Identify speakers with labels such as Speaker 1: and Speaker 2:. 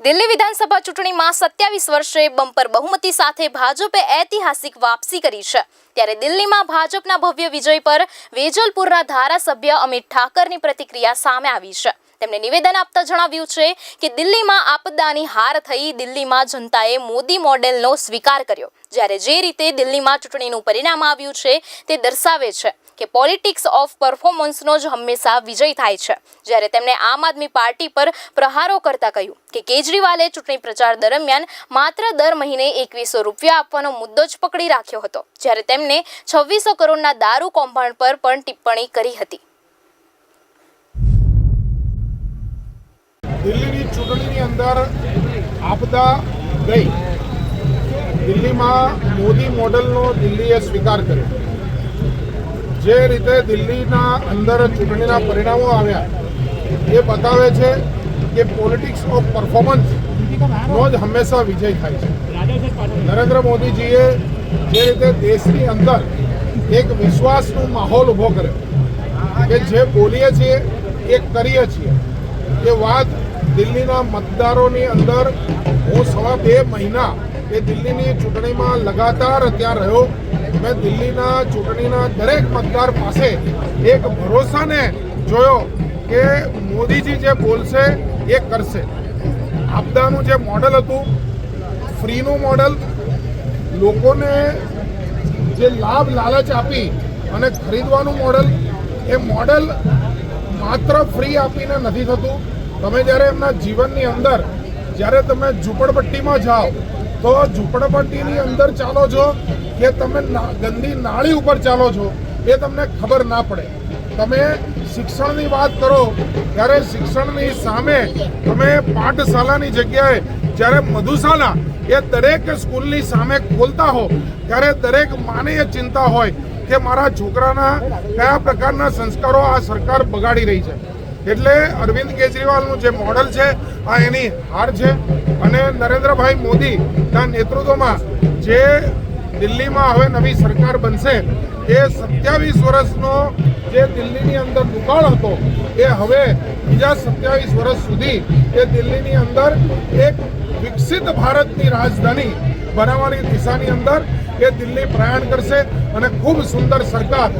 Speaker 1: દિલ્હી વિધાનસભા ચૂંટણીમાં સત્યાવીસ વર્ષે બમ્પર બહુમતી સાથે ભાજપે ઐતિહાસિક વાપસી કરી છે. ત્યારે દિલ્હીમાં ભાજપના ભવ્ય વિજય પર વેજલપુરના ધારાસભ્ય અમિત ઠાકરની પ્રતિક્રિયા સામે આવી છે. તેમણે નિવેદન આપતા જણાવ્યું છે કે દિલ્હીમાં આપદાની હાર થઈ દિલ્હીમાં જનતાએ મોદી મોડેલનો સ્વીકાર કર્યો. જ્યારે જે રીતે દિલ્હીમાં ચૂંટણીનું પરિણામ આવ્યું છે, તે દર્શાવે છે કે પોલિટિક્સ ઓફ પરફોર્મન્સનો જ હંમેશા વિજય થાય છે. જ્યારે તેમણે આમ આદમી પાર્ટી પર પ્રહારો કરતા કહ્યું કે કેજરીવાલે ચૂંટણી પ્રચાર દરમિયાન માત્ર દર મહિને એકવીસો રૂપિયા આપવાનો મુદ્દો જ પકડી રાખ્યો હતો. જ્યારે તેમણે છવ્વીસો કરોડના દારૂ કૌભાંડ પર પણ ટિપ્પણી કરી હતી.
Speaker 2: દિલ્હીની ચૂંટણીની અંદર આપદા ગઈ. દિલ્હીમાં મોદી મોડલનો દિલ્હીએ સ્વીકાર કર્યો. જે રીતે દિલ્હીના અંદર ચૂંટણીના પરિણામો આવ્યા, એ બતાવે છે કે પોલિટિક્સ ઓફ પરફોર્મન્સ નો જ હંમેશા વિજય થાય છે. નરેન્દ્ર મોદીજીએ જે રીતે દેશની અંદર એક વિશ્વાસનો માહોલ ઊભો કર્યો, કે જે બોલીએ છીએ, એ કરીએ છીએ, એ વાત દિલ્હીના મતદારોની અંદર હું સવા બે મહિના એ દિલ્હીની ચૂંટણીમાં લગાતાર ત્યાં રહ્યો. મેં દિલ્હીના ચૂંટણીના દરેક મતદાર પાસે એક ભરોસાને જોયો કે મોદીજી જે બોલશે એ કરશે. આપદાનું જે મોડલ હતું, ફ્રીનું મોડલ, લોકોને જે લાભ લાલચ આપી અને ખરીદવાનું મોડલ, એ મોડલ માત્ર ફ્રી આપીને નથી થતું. તમે જ્યારે એમના જીવનની અંદર, જ્યારે તમે ઝૂંપડપટ્ટીમાં જાઓ, તો ઝૂંપડપટ્ટીની અંદર ચાલો છો કે તમે ગંદી નાળી ઉપર ચાલો છો, એ તમને ખબર ના પડે. તમે શિક્ષણની વાત કરો, ત્યારે શિક્ષણની સામે તમે પાઠશાલાની જગ્યાએ જ્યારે મધુશાલા એ દરેક સ્કૂલની સામે ખોલતા હો, ત્યારે દરેક માને એ ચિંતા હોય કે મારા છોકરાના કયા પ્રકારના સંસ્કારો આ સરકાર બગાડી રહી છે. એટલે અરવિંદ કેજરીવાલનું જે મોડલ છે, આ એની હાર છે. અને નરેન્દ્રભાઈ મોદીના નેતૃત્વમાં જે દિલ્હીમાં હવે નવી સરકાર બનશે, એ સત્યાવીસ વર્ષનો જે દિલ્હીની અંદર દુકાળ હતો, એ હવે બીજા સત્યાવીસ વર્ષ સુધી એ દિલ્હીની અંદર એક વિકસિત ભારતની રાજધાની બનાવવાની દિશાની અંદર એ દિલ્હી પ્રયાણ કરશે. અને ખૂબ સુંદર સરકાર